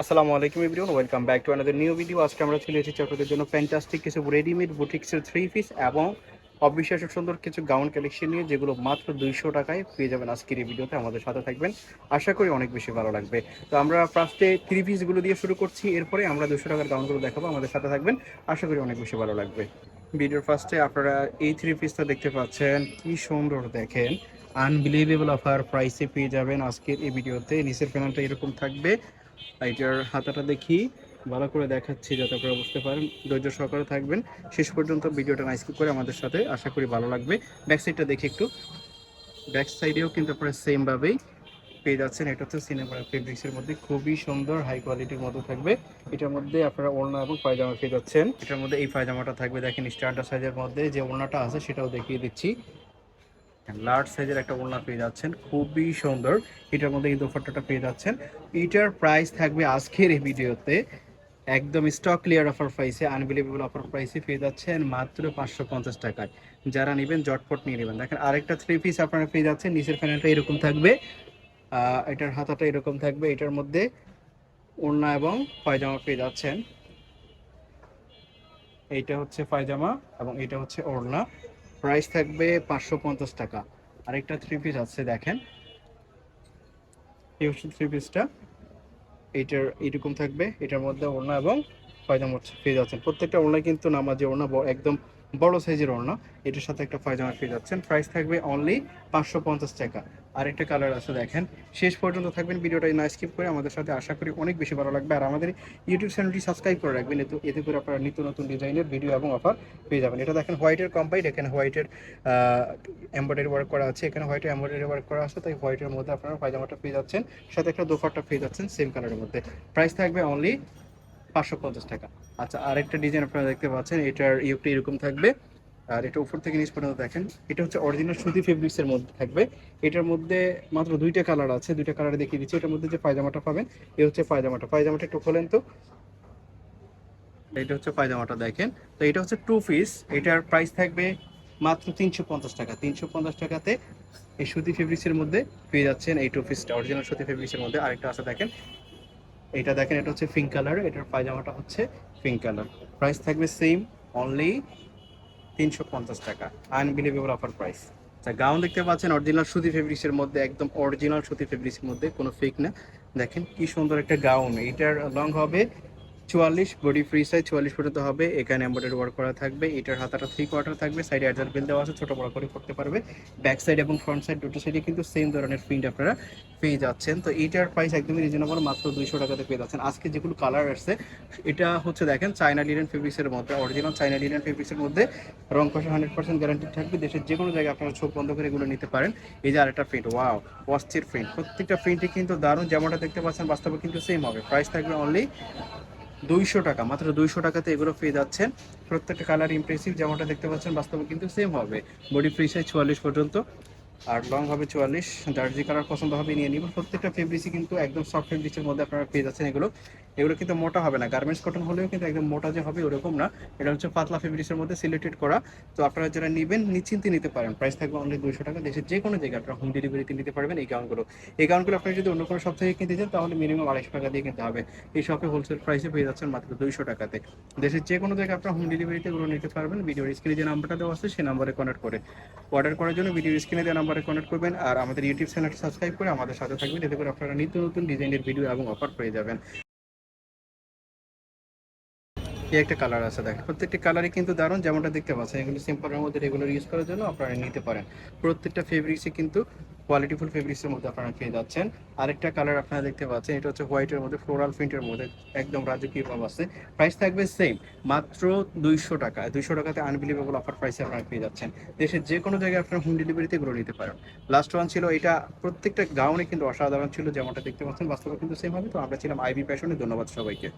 আসসালামু আলাইকুম everyone welcome back to another new video আজকে আমরা চলে এসেছি আপনাদের জন্য ফ্যান্টাস্টিক কিছু রেডিমেড বুটিক্সের থ্রি পিস এবং অবিশ্বাস্য সুন্দর কিছু গাউন কালেকশন নিয়ে, যেগুলো মাত্র দুইশো টাকায় পেয়ে যাবেন আজকের এই ভিডিওতে। আমাদের সাথে থাকবেন, আশা করি অনেক বেশি ভালো লাগবে। তো আমরা ফার্স্টে থ্রি পিসগুলো দিয়ে শুরু করছি, এরপরে আমরা দুশো টাকার গাউনগুলো দেখাবো। আমাদের সাথে থাকবেন, আশা করি অনেক বেশি ভালো লাগবে। ভিডিওর ফার্স্টে আপনারা এই থ্রি পিসটা দেখতে পাচ্ছেন, কি সুন্দর দেখেন। আনবিলিভেবল অফার প্রাইসে পেয়ে যাবেন আজকের এই ভিডিওতে। নিচের প্যানেলটা এরকম থাকবে। এটার হাতাটা দেখি, ভালো করে দেখাচ্ছি যাতে আপনারা বুঝতে পারেন। ধৈর্য সহকারে থাকবেন। শেষ পর্যন্ত ভিডিওটা না স্কিপ করে আমাদের সাথে আশা করি ভালো লাগবে। ব্যাক সাইডটা দেখি একটু। ব্যাক সাইডেও কিন্তু আপনারা সেম ভাবেই পেয়ে যাচ্ছেন। এটা হচ্ছে সিনেমা ফেব্রিক্সের মধ্যে। খুবই সুন্দর হাই কোয়ালিটির মধ্যে থাকবে। এটার মধ্যে আপনারা ওড়না এবং পায়জামা পেয়ে যাচ্ছেন। এটার মধ্যে এই পায়জামাটা থাকবে। দেখেন স্ট্যান্ডার্ড সাইজের মধ্যে যে ওড়নাটা আছে সেটাও দেখিয়ে দিচ্ছি। লার্জ সাইজের একটা ওড়না পেয়ে যাচ্ছেন, খুবই সুন্দর। এটার মধ্যে এই দোপাট্টাটা পেয়ে যাচ্ছেন। এটার প্রাইস থাকবে আজকের এই ভিডিওতে একদম স্টক ক্লিয়ার অফার প্রাইসে আনবিলিভেবল অফার প্রাইসে পেয়ে যাচ্ছেন মাত্র পাঁচশো পঞ্চাশ টাকায়। যারা নেবেন জটপট নিয়ে নেবেন। দেখেন, আরেকটা থ্রি পিস আপনারা পেয়ে যাচ্ছেন, নিচের প্যানেলটা এরকম থাকবে। এটার হাতাটা এরকম থাকবে, এটার মধ্যে ওড়না এবং পায়জামা পেয়ে যাচ্ছেন। এইটা হচ্ছে পায়জামা এবং এটা হচ্ছে ওড়না। প্রাইস থাকবে পাঁচশো পঞ্চাশ টাকা। আরেকটা থ্রি পিস আছে, দেখেন। এই হচ্ছে থ্রি পিসটা এইটার, এইরকম থাকবে। এটার মধ্যে ওড়না এবং পায়জামা ফ্রি যাচ্ছেন। প্রত্যেকটা ওড়না কিন্তু নামাজি ওড়না একদম বড় সাইজের ওড়না। এটার সাথে একটা পায়জামা ফ্রি যাচ্ছেন। প্রাইস থাকবে অনলি পাঁচশো পঞ্চাশ টাকা। আরেকটা কালার আছে দেখেন। শেষ পর্যন্ত থাকবেন, ভিডিওটা না স্কিপ করে আমাদের সাথে আশা করি অনেক বেশি ভালো লাগবে। আর আমাদের ইউটিউব চ্যানেলটি সাবস্ক্রাইব করে রাখবেন, এতে এতে করে আপনারা নিত্য নতুন ডিজাইনের ভিডিও এবং অফার পেয়ে যাবেন। এটা দেখেন হোয়াইটের কম্পাইট এখানে হোয়াইটের এমব্রয়ডারি ওয়ার্ক করা আছে। এখানে হোয়াইটের এমব্রয়ডারি ওয়ার্ক করা আছে, তাই হোয়াইটের মধ্যে আপনারা পায়জামাটা পেয়ে যাচ্ছেন। সাথে একটা দোফারটা পেয়ে যাচ্ছেন সেম কালারের মধ্যে। প্রাইস থাকবে অনলি পাঁচশো পঞ্চাশ টাকা। আচ্ছা আরেকটা ডিজাইন আপনারা দেখতে পাচ্ছেন, এটার ইউকটা এরকম থাকবে। আর এটা উপর থেকে নিচ পর্যন্ত দেখেন, এটা হচ্ছে অরিজিনাল সুতি ফেব্রিক্সের মধ্যে থাকবে। এটার মধ্যে মাত্র দুইটা কালার আছে, দুইটা কালার দেখিয়ে দিচ্ছি। এটার মধ্যে যে পায়জামাটা পাবেন এই হচ্ছে পায়জামাটা। পায়জামাটা একটু খোলেন তো। এটা হচ্ছে পায়জামাটা দেখেন। তো এটা হচ্ছে টু পিস এটার প্রাইস থাকবে মাত্র তিনশো পঞ্চাশ টাকা। তিনশো পঞ্চাশ টাকাতে এই সুতি ফেব্রিক্সের মধ্যে পেয়ে যাচ্ছেন এই টু পিসটা অরিজিনাল সুতি ফেব্রিক্সের মধ্যে। আরেকটা আছে দেখেন। এটা দেখেন, এটা হচ্ছে পিঙ্ক কালার এটার পায়জামাটা হচ্ছে পিঙ্ক কালার প্রাইস থাকবে সেম অনলি তিনশো পঞ্চাশ টাকা আনবিলিভেবল অফার প্রাইস আচ্ছা গাউন দেখতে পাচ্ছেন অরিজিনাল সুতি ফেব্রিক্সের মধ্যে, একদম অরিজিনাল সুতি ফেব্রিক্সের মধ্যে, কোনো ফেক না। দেখেন কি সুন্দর একটা গাউন এটার লং হবে চুয়াল্লিশ বডি ফ্রি সাইজ চুয়াল্লিশ পর্যন্ত হবে। এখানে এম্বয়ডারি ওয়ার্ক করা থাকবে, এটার হাতাটা থ্রি কোয়ার্টার থাকবে সাইডে অ্যাডজাস্ট বেল দেওয়া আছে, ছোট বড় করে করতে পারবে। ব্যাক সাইড এবং ফ্রন্ট সাইড দুটো সাইডে কিন্তু সেম ধরনের প্রিন্ট আপনারা পেয়ে যাচ্ছেন। তো এইটার প্রাইস একদমই রিজনেবল মাত্র দুইশো টাকাতে পেয়ে যাচ্ছেন। আজকে যেগুলো কালার আসছে, এটা হচ্ছে দেখেন চায়না লিনেন ফেব্রিক্সের মধ্যে অরিজিনাল চায়না লিনেন ফেব্রিক্সের মধ্যে। রং কষা হান্ড্রেড পার্সেন্ট গ্যারান্টি থাকবে। দেশের যে কোনো জায়গায় আপনারা চোখ বন্ধ করে এগুলো নিতে পারেন। এই যে আরেকটা প্রিন্ট ওয়াও অস্থির প্রিন্ট প্রত্যেকটা প্রিন্টই কিন্তু দারুণ, যেমনটা দেখতে পাচ্ছেন, বাস্তবে কিন্তু সেম হবে। প্রাইস থাকবে অনলি দুইশো টাকা, মাত্র দুইশো টাকাতে এগুলো পেয়ে যাচ্ছেন। প্রত্যেকটা কালার ইমপ্রেসিভ যেমনটা দেখতে পাচ্ছেন, বাস্তবে কিন্তু সেম হবে। বডি ফ্রি সাইজ চুয়াল্লিশ পর্যন্ত, আর লং হবে চুয়াল্লিশ। যার কালার পছন্দ হবে নিয়ে নিবেন প্রত্যেকটা ফেব্রিক্সই কিন্তু একদম সফট ফেব্রিক্সের মধ্যে আপনারা পেয়ে যাচ্ছেন এগুলো। এগুলো কিন্তু মোটা হবে না। গার্মেন্টস কটন হলেও কিন্তু একদম মোটা যে হবে ওরকম না। এটা হচ্ছে পাতলা ফেব্রিক্সের মধ্যে সিলেক্টেড করা। তো আপনারা যারা নেবেন, নিশ্চিন্তে নিতে পারেন। প্রাইস থাকবে অনলি দুশো টাকা। দেশের যে কোনো জায়গায় আপনারা হোম ডেলিভারিতে নিতে পারবেন এই গাউনগুলো এই গাউনগুলো আপনি যদি অন্য কোনো সব থেকে কিনতে চান, তাহলে মিনিমাম আড়াইশো টাকা দিয়ে কিনতে হবে। এই শপে হোলসেল প্রাইসে পেয়ে যাচ্ছেন মাত্র দুইশো টাকাতে। দেশের যে কোনো জায়গায় আপনারা হোম ডেলিভারিতে এগুলো নিতে পারবেন। ভিডিওর স্ক্রিনে যে নাম্বারটা দেওয়া আছে সেই নাম্বারে কনেক্ট করে। অর্ডার করার জন্য ভিডিওর স্ক্রিনে দেওয়া নাম্বারে কনেক্ট করবেন। আর আমাদের ইউটিউব চ্যানেলটি সাবস্ক্রাইব করে আমাদের সাথে থাকবেন। এতে করে আপনারা নিত্য নতুন ডিজাইনের ভিডিও এবং অফার পেয়ে যাবেন। এই একটা কালার আছে দেখেন। প্রত্যেকটি কালারই কিন্তু দারুণ, যেমনটা দেখতে পাচ্ছেন। এগুলো সিম্পলের মধ্যে রেগুলার ইউজ করার জন্য আপনারা নিতে পারেন। প্রত্যেকটা ফেব্রিক্সই কিন্তু কোয়ালিটিফুল ফেব্রিক্সের মধ্যে আপনারা পেয়ে যাচ্ছেন। আরেকটা কালার আপনারা দেখতে পাচ্ছেন, এটা হচ্ছে হোয়াইটের মধ্যে ফ্লোরাল প্রিন্টের মধ্যে, একদম রাজকীয় ভাব আছে। প্রাইস থাকবে সেম মাত্র দুইশো টাকা। দুইশো টাকাতে আনবিলিভেবল অফার প্রাইসে আপনারা পেয়ে যাচ্ছেন। দেশের যে কোনো জায়গায় আপনারা হোম ডেলিভারিতে এগুলো নিতে পারেন। লাস্ট ওয়ান ছিল, এটা প্রত্যেকটা গাউনে কিন্তু অসাধারণ ছিল, যেমনটা দেখতে পাচ্ছেন, বাস্তবে কিন্তু সেম হবে। তো আমরা ছিলাম আইবি প্যাশনে ধন্যবাদ সবাইকে।